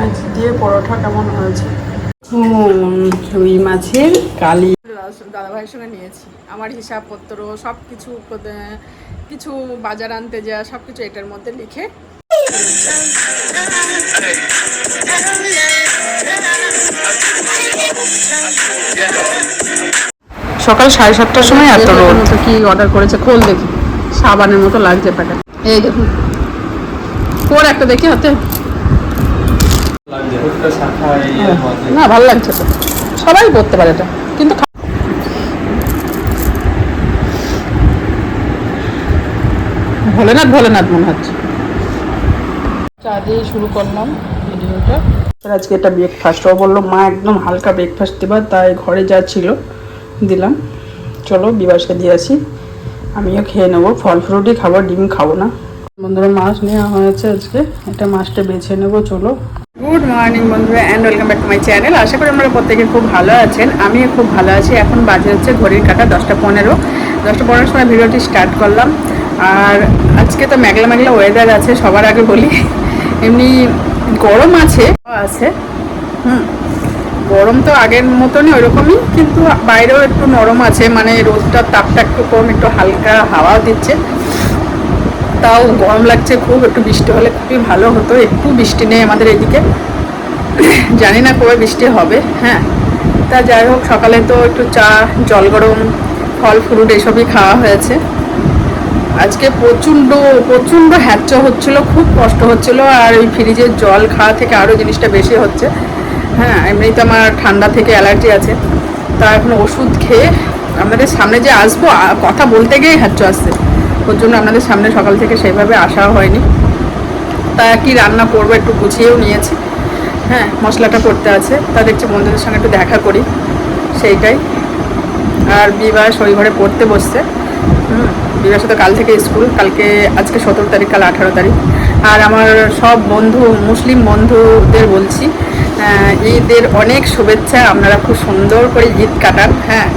মাছ দিয়ে পরোটা কেমন হয়েছে? রুই মাছের কালি। দাদাভাইয়ের সঙ্গে নিয়েছি। আমার হিসাবপত্র সব কিছু কিছু বাজার আনতে যাওয়া সব কিছু এটার মধ্যে লিখে। সকাল সাড়ে সাতটার সময় এত রোদ কি অর্ডার করেছে? খোল দেখি। সাবানের মতো লাগছে প্যাকেট। এই দেখুন। কোর একটা দেখি হাতে। না ভালো লাগছে তো। সবাই করতে পারে এটা কিন্তু ভোলেনাথ ভোলেনাথ মনে হচ্ছে। চা দিয়ে শুরু করলাম ভিডিওটা। আজকে এটা ব্রেকফাস্ট ও বলল মা একদম হালকা ব্রেকফাস্ট দেবা তাই ঘরে যা ছিল দিলাম। চলো বিবাসকে দিয়ে আসি। আমিও খেয়ে নেব। ফল ফ্রুটই খাব ডিম খাব না। বন্ধুরা মাছ নেওয়া হয়েছে আজকে। এটা মাছটা বেছে নেব চলো। গুড মর্নিং বন্ধুরা and welcome back to my channel আশা করি আপনারা প্রত্যেকে খুব ভালো আছেন, আমিও খুব ভালো আছি। এখন বাজে হচ্ছে ঘড়ির কাটা দশটা পনেরো। দশটা পনেরোর সময় ভিডিওটি স্টার্ট করলাম। আর আজকে তো মেঘলা মেঘলা ওয়েদার আছে, সবার আগে বলি। এমনি গরম আছে আছে। হুম, গরম তো আগের মতনই ওরকমই কিন্তু বাইরেও একটু নরম আছে। মানে রোদটার তাপটা একটু কম, একটু হালকা হাওয়াও দিচ্ছে। তাও গরম লাগছে, খুব একটু বৃষ্টি হলে খুবই ভালো হতো, একটু বৃষ্টি নেই আমাদের এদিকে। জানি না কবে বৃষ্টি হবে হ্যাঁ। তা যাই হোক, সকালে তো একটু চা, জল গরম, ফল ফ্রুট এসবই খাওয়া হয়েছে। আজকে প্রচণ্ড প্রচণ্ড হ্যাচ্চ হচ্ছিল, খুব কষ্ট হচ্ছিল, আর ওই ফ্রিজের জল খাওয়া থেকে আরও জিনিসটা বেশি হচ্ছে। হ্যাঁ এমনি তো আমার ঠান্ডা থেকে অ্যালার্জি আছে। তা এখন ওষুধ খেয়ে আপনাদের সামনে যে আসব কথা বলতে গিয়েই হ্যাচ্চ আসছে। ওর জন্য আপনাদের সামনে সকাল থেকে সেইভাবে আসা হয়নি। তা কি রান্না করব একটু গুছিয়েও নিয়েছি। হ্যাঁ মশলাটা করতে আছে। তা দেখছি বন্ধুদের সঙ্গে একটু দেখা করি। সেইটাই। আর বিবাস ওই ঘরে পড়তে বসছে। বিবাস তো কাল থেকে স্কুল। কালকে আজকে সতেরো তারিখ, কাল আঠারো তারিখ। আর আমার সব বন্ধু, মুসলিম বন্ধুদের বলছি ঈদের অনেক শুভেচ্ছা। আপনারা খুব সুন্দর করে ঈদ কাটান। হ্যাঁ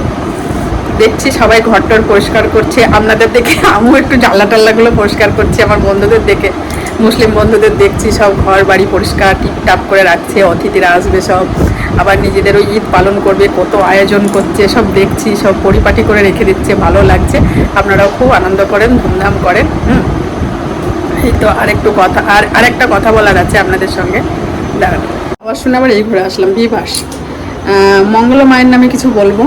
দেখছি সবাই ঘরটর পরিষ্কার করছে। আপনাদের দেখে আমিও একটু জানলা টাল্লাগুলো পরিষ্কার করছি, আমার বন্ধুদের দেখে। মুসলিম বন্ধুদের দেখছি সব ঘর বাড়ি পরিষ্কার, টিপটাপ করে রাখছে, অতিথিরা আসবে সব। আবার নিজেদেরও ঈদ পালন করবে, কত আয়োজন করছে, সব দেখছি, সব পরিপাটি করে রেখে দিচ্ছে, ভালো লাগছে। আপনারাও খুব আনন্দ করেন, ধুমধাম করেন, হুম। এই তো আরেকটু কথা, আর আরেকটা কথা বলার আছে আপনাদের সঙ্গে। দাঁড়ান, আবার শুনে আবার এই ঘুরে আসলাম, বিভাস। মঙ্গলা মায়ের নামে কিছু বলব?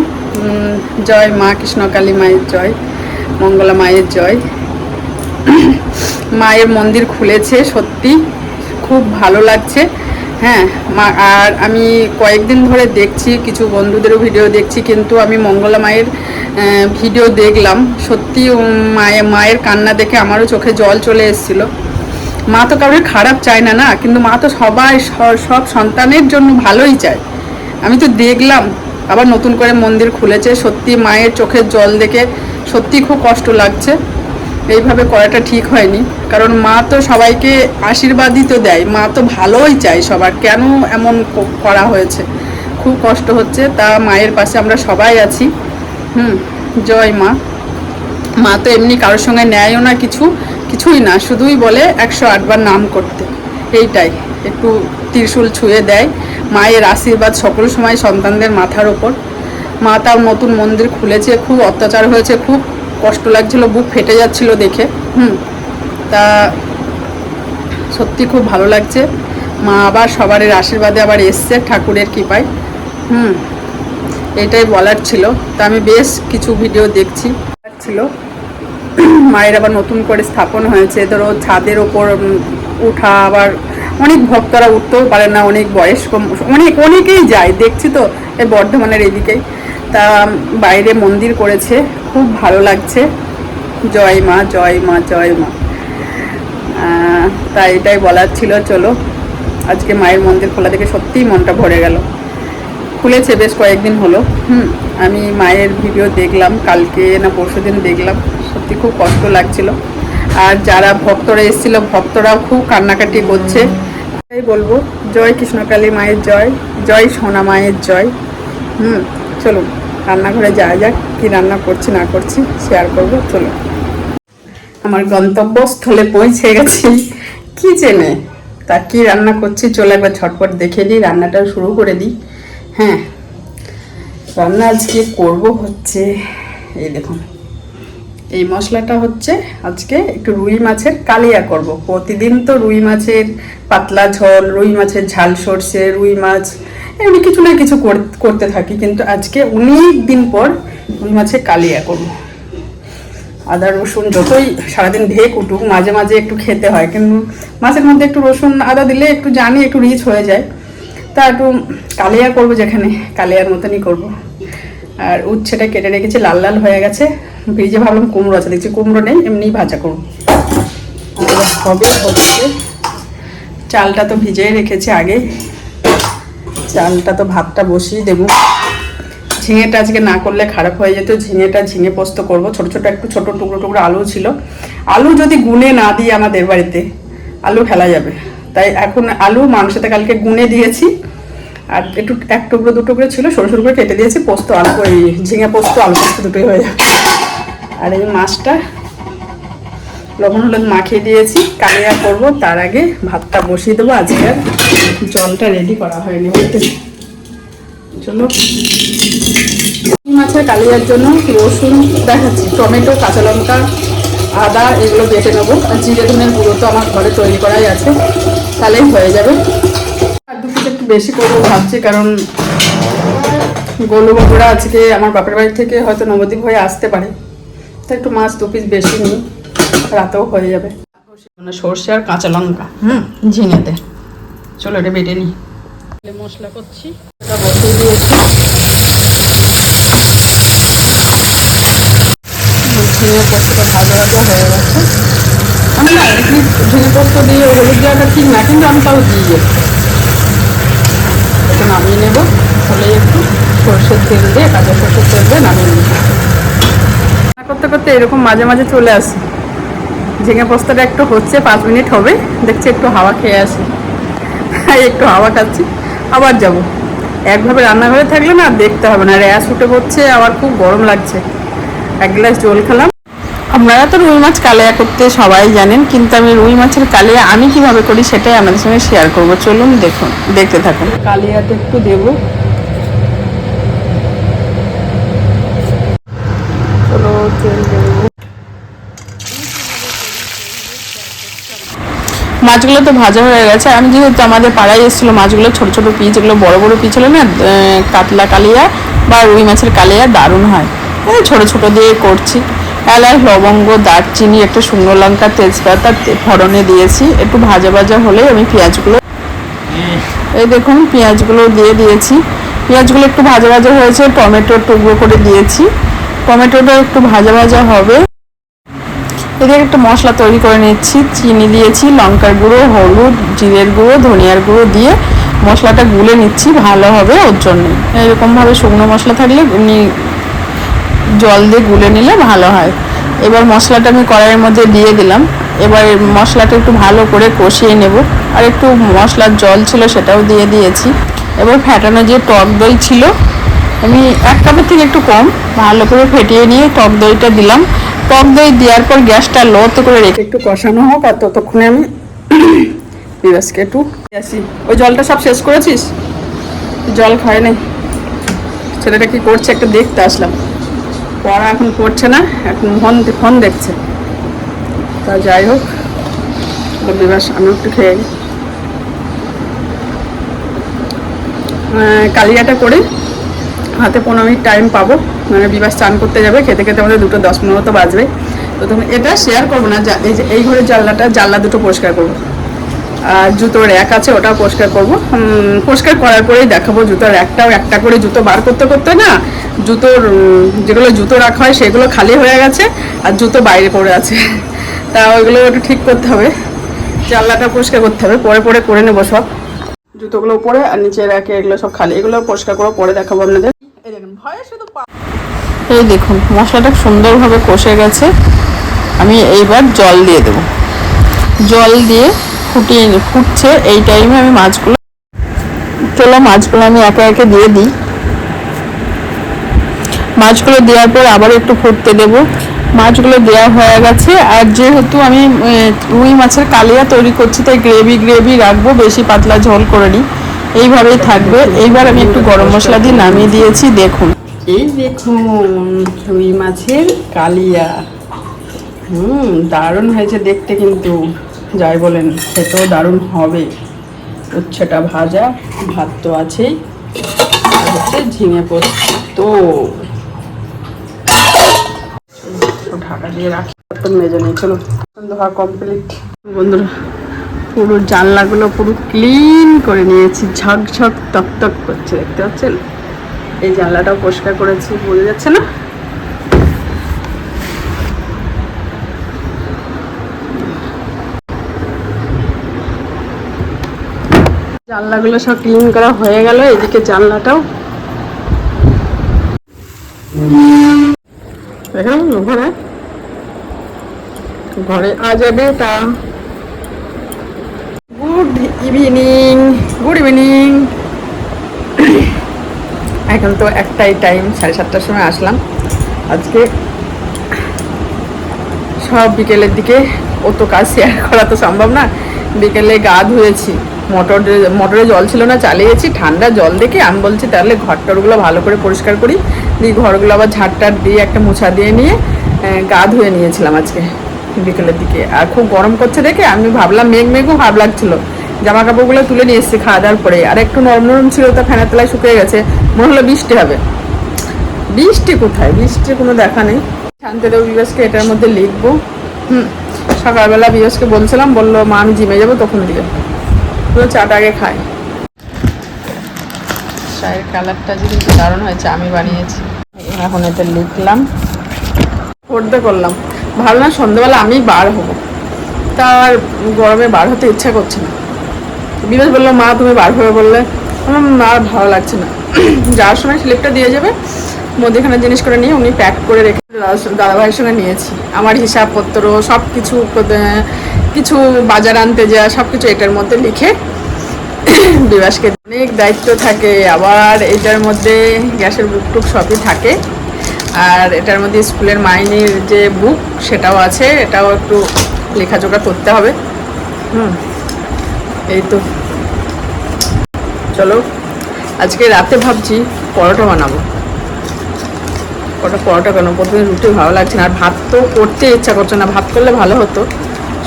জয়, মা কৃষ্ণকালী মায়ের জয়, মঙ্গলা মায়ের জয়। মায়ের মন্দির খুলেছে, সত্যি খুব ভালো লাগছে। হ্যাঁ মা, আর আমি কয়েকদিন ধরে দেখছি, কিছু বন্ধুদেরও ভিডিও দেখছি, কিন্তু আমি মঙ্গলা মায়ের ভিডিও দেখলাম। সত্যি মায়ের মায়ের কান্না দেখে আমারও চোখে জল চলে এসেছিল। মা তো কারোর খারাপ চায় না না, কিন্তু মা তো সবাই সব সন্তানের জন্য ভালোই চায়। আমি তো দেখলাম আবার নতুন করে মন্দির খুলেছে। সত্যি মায়ের চোখের জল দেখে সত্যি খুব কষ্ট লাগছে। এইভাবে করাটা ঠিক হয়নি। কারণ মা তো সবাইকে আশীর্বাদই তো দেয়। মা তো ভালোই চায় সবার। কেন এমন করা হয়েছে? খুব কষ্ট হচ্ছে। তা মায়ের পাশে আমরা সবাই আছি। হুম, জয় মা। মা তো এমনি কারোর সঙ্গে নেয়ও না কিছু, কিছুই না। শুধুই বলে একশো আটবার নাম করতে। এইটাই। একটু ত্রিশূল ছুঁয়ে দেয়। মায়ের আশীর্বাদ সকল সময় সন্তানদের মাথার ওপর। মা তার নতুন মন্দির খুলেছে, খুব অত্যাচার হয়েছে, খুব কষ্ট লাগছিল, বুক ফেটে যাচ্ছিল দেখে। হুম, তা সত্যি খুব ভালো লাগছে। মা আবার সবারের আশীর্বাদে আবার এসছে ঠাকুরের কৃপায়। হুম, এটাই বলার ছিল। তা আমি বেশ কিছু ভিডিও দেখছি। ছিল। মায়ের আবার নতুন করে স্থাপন হয়েছে। ধরো ছাদের ওপর, উঠা আবার অনেক ভক্তরা উঠতেও পারে না, অনেক বয়স্ক, অনেক, অনেকেই যায়, দেখছি তো এই বর্ধমানের এদিকেই তা বাইরে মন্দির করেছে, খুব ভালো লাগছে। জয় মা জয় মা জয় মা। তা এটাই বলার ছিল, চলো। আজকে মায়ের মন্দির খোলা দেখে সত্যিই মনটা ভরে গেল। খুলেছে বেশ কয়েকদিন হলো, হুম, আমি মায়ের ভিডিও দেখলাম, কালকে না পরশু দিন দেখলাম, সত্যি খুব কষ্ট লাগছিল। আর যারা ভক্তরা এসেছিল, ভক্তরাও খুব কান্নাকাটি করছে। তাই বলব, জয় কৃষ্ণকালী মায়ের জয় জয় সোনা মায়ের জয়। হুম, চলুন, রান্নাঘরে যাওয়া যাক, কী রান্না করছি, না করছি শেয়ার করব, চলুন। আমার গন্তব্যস্থলে পৌঁছে গেছি। কিচেনে তা কি রান্না করছি, চলে একবার ঝটপট দেখে দিই রান্নাটা শুরু করে দিই। হ্যাঁ রান্না আজকে করব হচ্ছে, এই দেখুন। এই মশলাটা হচ্ছে আজকে একটু রুই মাছের কালিয়া করব। প্রতিদিন তো রুই মাছের পাতলা ঝোল, রুই মাছের ঝাল সর্ষে, রুই মাছ, এমনি কিছু না কিছু কর- করতে থাকি। কিন্তু আজকে অনেক দিন পর রুই মাছের কালিয়া করব। আদা, রসুন যতই সারাদিন ঢেক উঠুক, মাঝে মাঝে একটু খেতে হয়। কিন্তু মাছের মধ্যে একটু রসুন, আদা দিলে একটু জানি একটু রিচ হয়ে যায়। তা একটু কালিয়া করব যেখানে, কালিয়ার মতনই করব। আর উচ্ছেটা কেটে রেখেছি, লাল লাল হয়ে গেছে। ভেজে ভাবলাম কুমড়ো আছে, দেখছি কুমড়ো নেই, এমনিই ভাজা আর হবে হচ্ছে, চালটা তো ভিজিয়ে রেখেছি আগে চালটা তো ভাতটা বসিয়ে দেবো। ঝিঙেটা আজকে না করলে খারাপ হয়ে যেত, ঝিঙেটা ঝিঙে পোস্ত করব। ছোট ছোট একটু ছোট টুকরো টুকরো আলু ছিল। আলু যদি গুনে না দিই আমাদের বাড়িতে, আলু ফেলা যাবে। তাই এখন আলু মাংসতে কালকে গুনে দিয়েছি। আর একটু, এক টুকরো, দু টুকরো ছিল, সরু সরু করে কেটে দিয়েছি, পোস্ত আলু ওই ঝিঙে পোস্ত, আলু পোস্ত দুটোই হয়ে যাবে। আর এই মাছটা লবণ, হলুদ মাখিয়ে দিয়েছি। কালিয়া করব, তার আগে ভাতটা বসিয়ে দেবো। আজকে আর জলটা রেডি করা হয়নি বলতে। রুই মাছের কালিয়ার জন্য। রসুন দেখাচ্ছি, টমেটো, কাঁচা লঙ্কা, আদা, এগুলো বেটে নেব। আর জিরে ধনের গুঁড়ো তো আমার ঘরে তৈরি করাই আছে। তাহলেই হয়ে যাবে। বেশি করব ভাবছি কারণ গোলু বাবুরা আজকে আমার বাপের বাড়ি থেকে হয়তো নবদ্বীপ হয়ে আসতে পারে। তো একটু মাছ দু পিস বেশি নিই রাতেও হয়ে যাবে। মানে সর্ষে আর কাঁচা লঙ্কা হুম? ঝিঙেতে। চলো এটা বেটে নিই। মশলা করছি। এটা বসিয়ে দিয়েছি। ঝিঙে পোস্তটা ভাজা ভাজা হয়ে গেছে। আমি না ঝিঙে পোস্ত দিয়ে হলুদ দেওয়াটা ঠিক না কিন্তু আমি তাও একটু এটা নামিয়ে নেব। তাহলে একটু সর্ষের তেল দিয়ে কাঁচা সর্ষের তেল দিয়ে নামিয়ে নেব। করতে করতে এরকম মাঝে মাঝে চলে আসি। ঝিঙে পোস্তটা একটু হচ্ছে, পাঁচ মিনিট হবে। দেখছি একটু হাওয়া খেয়ে আসি। একটু হাওয়া খাচ্ছি। আবার যাব। একভাবে রান্নাঘরে থাকলে না দেখতে হবে না। র্যাশ উঠে পড়ছে আবার খুব গরম লাগছে। এক গ্লাস জল খেলাম। আপনারা তো রুই মাছ কালিয়া করতে সবাই জানেন কিন্তু আমি রুই মাছের কালিয়া আমি কীভাবে করি সেটাই আপনাদের সঙ্গে শেয়ার করব। চলুন দেখুন দেখতে থাকুন। কালিয়াতে একটু দেব। মাছগুলো তো ভাজা হয়ে গেছে। আমি যেহেতু আমাদের পাড়ায় এসেছিল মাছগুলো ছোট ছোট পিস এগুলো বড় বড় পিস হলে না কাতলা কালিয়া বা রুই মাছের কালিয়া দারুণ হয়। ছোট ছোট দিয়ে করছি। এলাচ লবঙ্গ, দারচিনি, একটা শুকনো লঙ্কা, তেজপাতা ফোড়নে দিয়েছি। একটু ভাজা ভাজা হলে আমি পেঁয়াজগুলো এই দেখুন, পেঁয়াজগুলো দিয়ে দিয়েছি। পেঁয়াজগুলো একটু ভাজা ভাজা হয়েছে, টমেটো টুকরো করে দিয়েছি। টমেটোটা একটু ভাজা ভাজা হবে। এদিকে একটা মশলা তৈরি করে নিচ্ছি। চিনি দিয়েছি, লঙ্কার গুঁড়ো, হলুদ, জিরের গুঁড়ো, ধনিয়ার গুঁড়ো দিয়ে মশলাটা গুলে নিচ্ছি, ভালো হবে ওর জন্য। এরকমভাবে শুকনো মশলা থাকলে জল দিয়ে গুলে নিলে ভালো হয়। এবার মশলাটা আমি কড়াইয়ের মধ্যে দিয়ে দিলাম। এবার মশলাটা একটু ভালো করে কষিয়ে নেব। আর একটু মশলার জল ছিল সেটাও দিয়ে দিয়েছি। এবার ফ্যাটানো যে টক দই ছিল, আমি এক কাপের থেকে একটু কম, ভালো করে ফেটিয়ে নিয়ে টক দইটা দিলাম। টক দই দেওয়ার পর গ্যাসটা লোতে করে রেখে একটু কষানো হোক আর ততক্ষণে আমি বিবাসকে একটু আসি। ওই জলটা সব শেষ করেছিস? জল খায় নাই। ছেলেটা কি করছে একটু দেখতে আসলাম। পড়া এখন পড়ছে না, এখন ফোন ফোন দেখছে। তা যাই হোক বিবাস আমি একটু খেয়ে। কালিয়াটা করে হাতে পনেরো মিনিট টাইম পাবো মানে বিবাস চান করতে যাবে, খেতে খেতে আমাদের দুটো দশ পনেরো তো বাজবে। তো তুমি এটা শেয়ার করব না এই যে, এই ঘরের জানলাটা, জানলা দুটো পরিষ্কার করব। আর জুতোর র্যাক আছে, ওটাও পরিষ্কার করব। পরিষ্কার করার পরেই দেখাবো জুতোর র্যাকটাও একটা করে জুতো বার করতে করতে না জুতোর যেগুলো জুতো রাখা হয় সেগুলো খালি হয়ে গেছে আর জুতো বাইরে পড়ে আছে। তা ওইগুলো একটু ঠিক করতে হবে। জানলাটা পরিষ্কার করতে হবে। পরে পরে করে নেব সব। জুতোগুলো উপরে আর নিচে রাখে এগুলো সব খালি। এগুলো পরিষ্কার করে পরে দেখাবো আপনাদের। এই দেখুন এই দেখুন, মশলাটা সুন্দরভাবে কষে গেছে। আমি এইবার জল দিয়ে দেব। জল দিয়ে ফুটিয়ে ফুটছে। এই টাইমে আমি মাছগুলো চলো মাছগুলো আমি একে একে দিয়ে দিই। মাছগুলো দেওয়ার পর আবার একটু ফুটতে দেব। মাছগুলো দেওয়া হয়ে গেছে। আর যেহেতু আমি রুই মাছের কালিয়া তৈরি করছি, তাই গ্রেভি গ্রেভি রাখব, বেশি পাতলা ঝোল করে নিই এইভাবেই থাকবে। এইবার আমি একটু গরম মশলা দিয়ে নামিয়ে দিয়েছি, দেখুন। এই দেখুন, রুই মাছের কালিয়া। হুম, দারুণ হয়েছে দেখতে কিন্তু। যাই বলেন, খেতেও দারুণ হবে। উচ্ছেটা ভাজা, ভাত তো আছেই। আর হচ্ছে ঝিঙে পোস্ত। দিয়ে রাখি। মেজে নিই চলো ধোয়া কমপ্লিট বন্ধুরা, পুরো জানলাগুলো পুরো ক্লিন করে নিয়েছি। ঝকঝক তক করছে, দেখতে পাচ্ছেন? এই জানলাটাও পরিষ্কার করেছি যাচ্ছে না? জানলাগুলো সব ক্লিন করা হয়ে গেল, এদিকে জানলাটাও। দেখেন ঘরে ঘরে আ যাবে তা। গুড ইভিনিং গুড ইভিনিং এখন তো একটাই টাইম সাড়ে সাতটার সময় আসলাম। আজকে সব বিকেলের দিকে অত কাজ শেয়ার করা তো সম্ভব না। বিকেলে গা ধুয়েছি, মোটর মোটরে জল ছিল না, চালিয়েছি, ঠান্ডা জল দেখে আমি বলছি তাহলে ঘর টরগুলো ভালো করে পরিষ্কার করি। দিয়ে ঘরগুলো আবার ঝাড়টার দিয়ে একটা মোছা দিয়ে নিয়ে গা ধুয়ে নিয়েছিলাম আজকে। বিকেলের দিকে। আর খুব গরম করছে দেখে আমি ভাবলাম মেঘ মেঘও ভাব লাগছিল। জামা কাপড়গুলো তুলে নিয়ে এসেছি খাওয়া দাওয়ার পরে। আর একটু নরম নরম ছিল, তো ফ্যানের তলায় শুকিয়ে গেছে। মনে হলো বৃষ্টি হবে। বৃষ্টি কোথায়? বৃষ্টির কোনো দেখা নেই। শান্তিদেব বিবাসকে এটার মধ্যে লিখব। হুম, সকালবেলা বিবাসকে বলছিলাম, বলল, মা, আমি জিমে যাব, তখন দিয়ে। পুরো চাটা আগে খাই। চায়ের কালারটা যে কিন্তু দারুণ হয়েছে, আমি বানিয়েছি। এখন এটা লিখলাম। পড়তে করলাম। ভালো না সন্ধ্যাবেলা আমি বার হব। তার গরমে বার হতে ইচ্ছা করছে না। বিবেশ বলল, মা, তুমি বার হবে বললে? আমার আর ভালো লাগছে না। যাওয়ার সময় স্লিপটা দিয়ে যাবে, মধ্যেখানে জিনিস করে নিয়ে উনি প্যাক করে রেখে দাদা- দাদাভাইয়ের সঙ্গে নিয়েছি। আমার হিসাবপত্র সব কিছু কিছু বাজার আনতে যা সব কিছু এটার মধ্যে লিখে বিবাসকে অনেক দায়িত্ব থাকে। আবার এটার মধ্যে গ্যাসের বুক টুক সবই থাকে। আর এটার মধ্যে স্কুলের মাইনের যে বুক সেটাও আছে, এটাও একটু লেখাজোখা করতে হবে। হুম, এই তো। চলো, আজকে রাতে ভাবছি পরোটা বানাবো। কটা পরোটা কেন? প্রথমে রুটি ভালো লাগছে না। আর ভাত তো করতে ইচ্ছা করছে না। ভাত করলে ভালো হতো।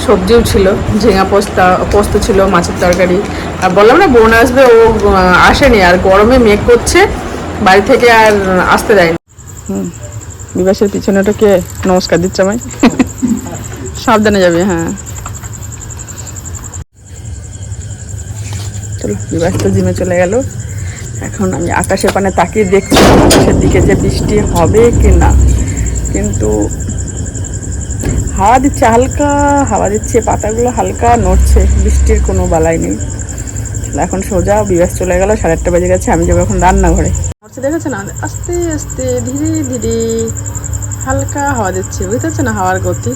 সবজিও ছিল, ঝিঙা পোস্তা, পোস্ত ছিল, মাছের তরকারি। আর বললাম না, বোন আসবে, ও আসেনি। আর গরমে মেঘ করছে, বাড়ি থেকে আর আসতে দেয়নি। হুম। বিবাসের পিছনে ওটা কে নমস্কার দিচ্ছে আমায়। সাবধানে যাবে হ্যাঁ। চলো, বিবাস তো জিমে চলে গেল। এখন আমি আকাশের পানে তাকিয়ে দেখছি আকাশের দিকে যে বৃষ্টি হবে কি না কিন্তু হাওয়া দিচ্ছে হালকা, হাওয়া দিচ্ছে, পাতাগুলো হালকা নড়ছে, বৃষ্টির কোনো বালাই নেই। এখন সোজা বিবাস চলে গেল, সাড়ে আটটা বেজে গেছে, আমি যাব এখন রান্নাঘরে। নড়ছে দেখেছে না? আস্তে আস্তে, ধীরে ধীরে হালকা হাওয়া দিচ্ছে। বুঝতে পারছ না হাওয়ার গতি?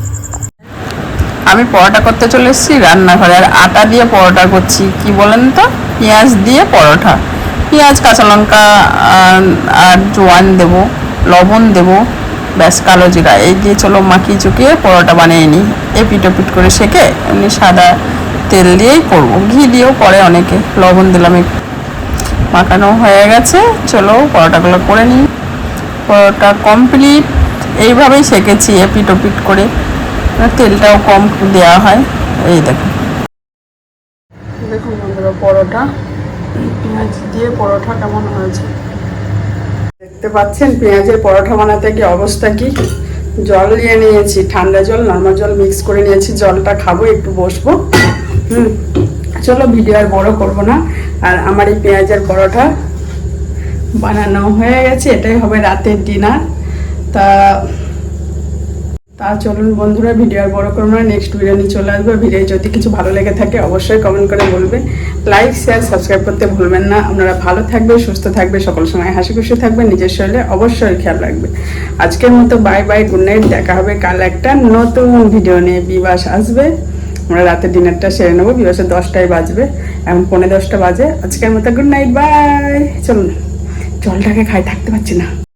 আমি পরোটা করতে চলে এসেছি। রান্নাঘরে আর আটা দিয়ে পরোটা করছি। কি বলেন তো? পেঁয়াজ দিয়ে পরোটা। পেঁয়াজ, কাঁচা লঙ্কা আর জোয়ান দেবো, লবণ দেবো, ব্যাস কালো জিরা। এই দিয়ে চলো মাখিয়ে চুকিয়ে পরোটা বানিয়ে নিই। এপিট ওপিট করে সেকে এমনি সাদা তেল দিয়েই করব। ঘি দিয়েও করে অনেকে। লবণ দিলাম একটু। মাখানো হয়ে গেছে। চলো পরোটাগুলো করে নিই। পরোটা কমপ্লিট এইভাবেই সেকেছি এপিট ওপিট করে। তেলটাও কম দেওয়া হয়। এই দেখো। দেখুন পরোটা। পেঁয়াজ দিয়ে পরোটা কেমন হয়েছে? দেখতে পাচ্ছেন, পেঁয়াজের পরোটা বানাতে কি অবস্থা কি? জল নিয়ে নিয়েছি। ঠান্ডা জল, নর্মাল জল মিক্স করে নিয়েছি। জলটা খাব, একটু বসবো। হুম। চলো ভিডিও আর বড় করব না। আর আমার এই পেঁয়াজের পরোটা বানানো হয়ে গেছে, এটাই হবে রাতের ডিনার তা তা চলুন বন্ধুরা, ভিডিও আর বড় করব না। নেক্সট নিয়ে চলে আসবে। ভিডিও যদি কিছু ভালো লেগে থাকে, অবশ্যই কমেন্ট করে বলবে। লাইক শেয়ার সাবস্ক্রাইব করতে ভুলবেন না। আপনারা ভালো থাকবে সুস্থ থাকবে সকল সময় হাসি খুশি থাকবে নিজের শরীরে অবশ্যই খেয়াল রাখবে আজকের মতো বাই বাই গুড নাইট দেখা হবে কাল একটা নতুন ভিডিও নিয়ে। বিবাস আসবে। আমরা রাতে ডিনারটা সেরে নেব বিবাসের দশটায় বাজবে, এখন পনেরো দশটা বাজে। আজকের মতো গুড নাইট, বাই। চলুন, জলটাকে খাই, থাকতে পারছি না।